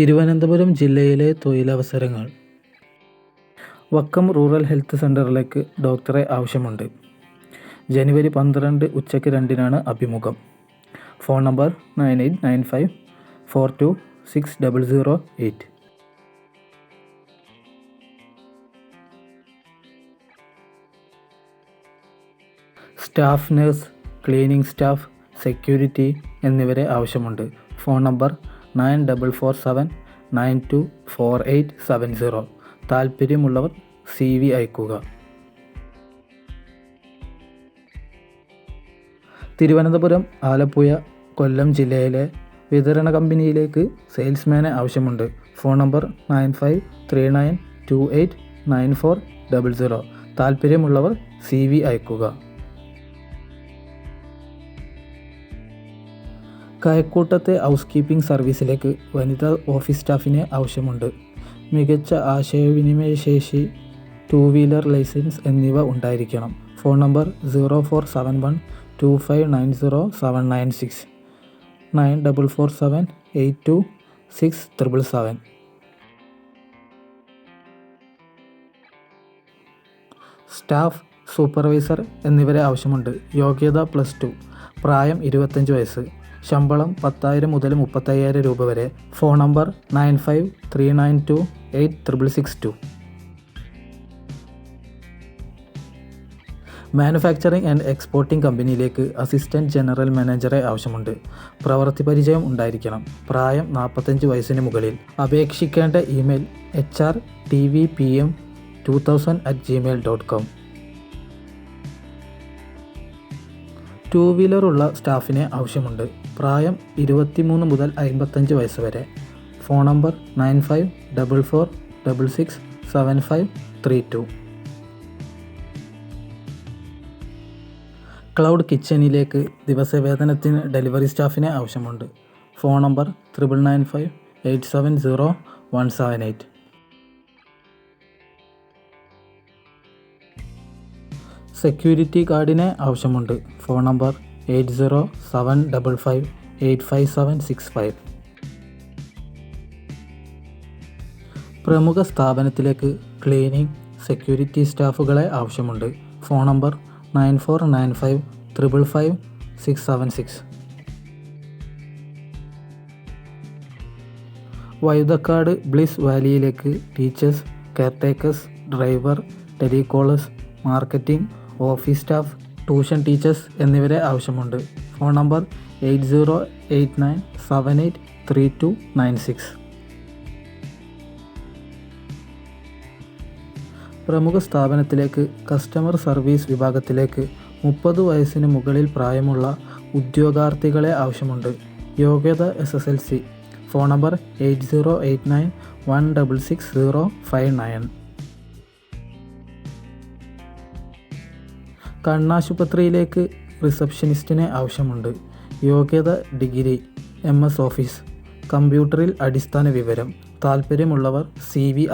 തിരുവനന്തപുരം ജില്ലയിലെ തൊഴിലവസരങ്ങൾ. Vakkom rural health സെന്ററിലേക്ക് ഡോക്ടറെ ആവശ്യമുണ്ട്. ജനുവരി പന്ത്രണ്ട് ഉച്ചയ്ക്ക് രണ്ടിനാണ് അഭിമുഖം. Phone number nine eight nine five four two six double zero eight. Staff nurse cleaning staff security എന്നിവരെ ആവശ്യമുണ്ട്. Phone number nine double four seven nine two four eight seven zero. താൽപ്പര്യമുള്ളവർ സി വി അയക്കുക തിരുവനന്തപുരം ആലപ്പുഴ കൊല്ലം ജില്ലയിലെ വിതരണ കമ്പനിയിലേക്ക് സെയിൽസ്മാനെ ആവശ്യമുണ്ട്. Phone number nine five three nine two eight nine four double zero. താൽപ്പര്യമുള്ളവർ സി വി അയക്കുക കയക്കൂട്ടത്തെ ഹൗസ് കീപ്പിംഗ് സർവീസിലേക്ക് വനിതാ ഓഫീസ് സ്റ്റാഫിനെ ആവശ്യമുണ്ട്. മികച്ച ആശയവിനിമയ ശേഷി ടു വീലർ ലൈസൻസ് എന്നിവ ഉണ്ടായിരിക്കണം. Phone number zero four seven one two five nine zero seven nine six nine double four seven eight two six triple seven. Staff supervisor എന്നിവരെ ആവശ്യമുണ്ട്. യോഗ്യത പ്ലസ് ടു പ്രായം ഇരുപത്തഞ്ച് വയസ്സ്. ശമ്പളം പത്തായിരം മുതൽ മുപ്പത്തയ്യായിരം രൂപ വരെ. Phone number nine five three nine two eight triple six two. Manufacturing and exporting കമ്പനിയിലേക്ക് അസിസ്റ്റന്റ് ജനറൽ മാനേജറെ ആവശ്യമുണ്ട്. പ്രവൃത്തി പരിചയം ഉണ്ടായിരിക്കണം. പ്രായം നാൽപ്പത്തഞ്ച് വയസ്സിന് മുകളിൽ. അപേക്ഷിക്കേണ്ട email H R T V P M two thousand at Gmail dot com. Two വീലറുള്ള സ്റ്റാഫിനെ ആവശ്യമുണ്ട്. പ്രായം ഇരുപത്തിമൂന്ന് മുതൽ അൻപത്തഞ്ച് വയസ്സ് വരെ. Phone number nine five double four double six seven five three two. Cloud കിച്ചണിലേക്ക് ദിവസവേതനത്തിന് ഡെലിവറി സ്റ്റാഫിനെ ആവശ്യമുണ്ട്. Phone number triple nine five eight seven zero one seven eight. Security ഗാർഡിനെ ആവശ്യമുണ്ട്. Phone number eight zero seven double five eight five seven six five. പ്രമുഖ സ്ഥാപനത്തിലേക്ക് cleaning security സ്റ്റാഫുകളെ ആവശ്യമുണ്ട്. Phone number nine four nine five triple five six seven six. വൈദക്കാട് Bliss വാലിയിലേക്ക് teachers caretakers driver telecallers marketing office staff tuition teachers എന്നിവരെ ആവശ്യമുണ്ട്. Phone number eight zero eight nine seven eight three two nine six. പ്രമുഖ സ്ഥാപനത്തിലേക്ക് customer service വിഭാഗത്തിലേക്ക് മുപ്പത് വയസ്സിന് മുകളിൽ പ്രായമുള്ള ഉദ്യോഗാർത്ഥികളെ ആവശ്യമുണ്ട്. യോഗ്യത S S L C. Phone number eight zero eight nine one double six zero five nine. കണ്ണാശുപത്രിയിലേക്ക് റിസപ്ഷനിസ്റ്റിനെ ആവശ്യമുണ്ട്. യോഗ്യത ഡിഗ്രി എം എസ് ഓഫീസ്. കമ്പ്യൂട്ടറിൽ അടിസ്ഥാന വിവരം. താൽപ്പര്യമുള്ളവർ സി വി